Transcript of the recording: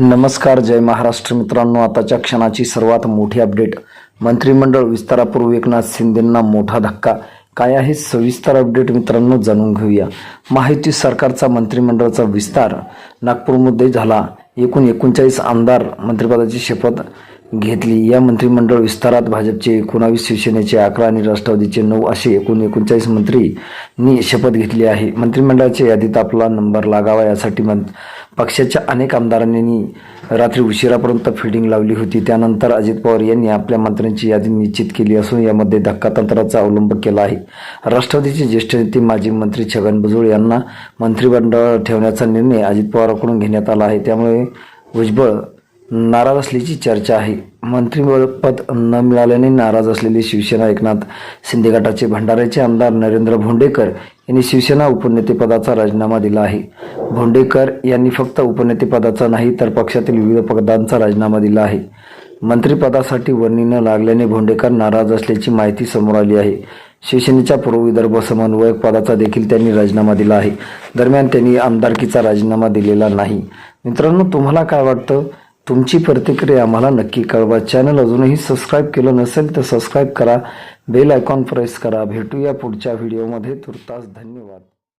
नमस्कार जय महाराष्ट्र मित्रांनो. आताच्या क्षणाची सर्वात मोठी अपडेट. मंत्रिमंडळ विस्तारापूर्वी एकनाथ शिंदेंना मोठा धक्का. काय आहे सविस्तर अपडेट मित्रांनो जाणून घेऊया. माहिती सरकारचा मंत्रिमंडळाचा विस्तार नागपूरमध्ये झाला. एकूण एकोणचाळीस आमदार मंत्रिपदाची शपथ घेतली. या मंत्रिमंडळ विस्तारात भाजपचे एकोणावीस शिवसेनेचे अकरा आणि राष्ट्रवादीचे नऊ असे एकूण एकोणचाळीस मंत्रींनी शपथ घेतली आहे. मंत्रिमंडळाच्या यादीत आपला नंबर लागावा यासाठी मं पक्षाच्या अनेक आमदारांनी रात्री उशिरापर्यंत फिल्डिंग लावली होती. त्यानंतर अजित पवार यांनी आपल्या मंत्र्यांची यादी निश्चित केली असून यामध्ये धक्कातंत्राचा अवलंब केला आहे. राष्ट्रवादीचे ज्येष्ठ नेते माजी मंत्री छगन भुजबळ यांना मंत्रिमंडळ ठेवण्याचा निर्णय अजित पवारांकडून घेण्यात आला आहे. त्यामुळे भुजबळ नाराज असल्याची चर्चा आहे. मंत्रिपद न मिळाल्याने नाराज असलेले शिवसेना एकनाथ शिंदे गटाचे भंडाऱ्याचे आमदार नरेंद्र भोंडेकर यांनी शिवसेना उपनेतेपदाचा राजीनामा दिला आहे. भोंडेकर यांनी फक्त उपनेतेपदाचा नाही तर पक्षातील विविध पदांचा राजीनामा दिला आहे. मंत्रिपदासाठी वर्णी न लागल्याने भोंडेकर नाराज असल्याची माहिती समोर आली आहे. शिवसेनेच्या पूर्व विदर्भ समन्वयक पदाचा देखील त्यांनी राजीनामा दिला आहे. दरम्यान त्यांनी आमदारकीचा राजीनामा दिलेला नाही. मित्रांनो तुम्हाला काय वाटतं? तुमची प्रतिक्रिया आम्हाला नक्की कळवा. चॅनल अजूनही सबस्क्राईब केलं नसेल तर सबस्क्राईब करा. बेल आयकॉन प्रेस करा. भेटूया पुढच्या व्हिडिओमध्ये तुर्तास धन्यवाद.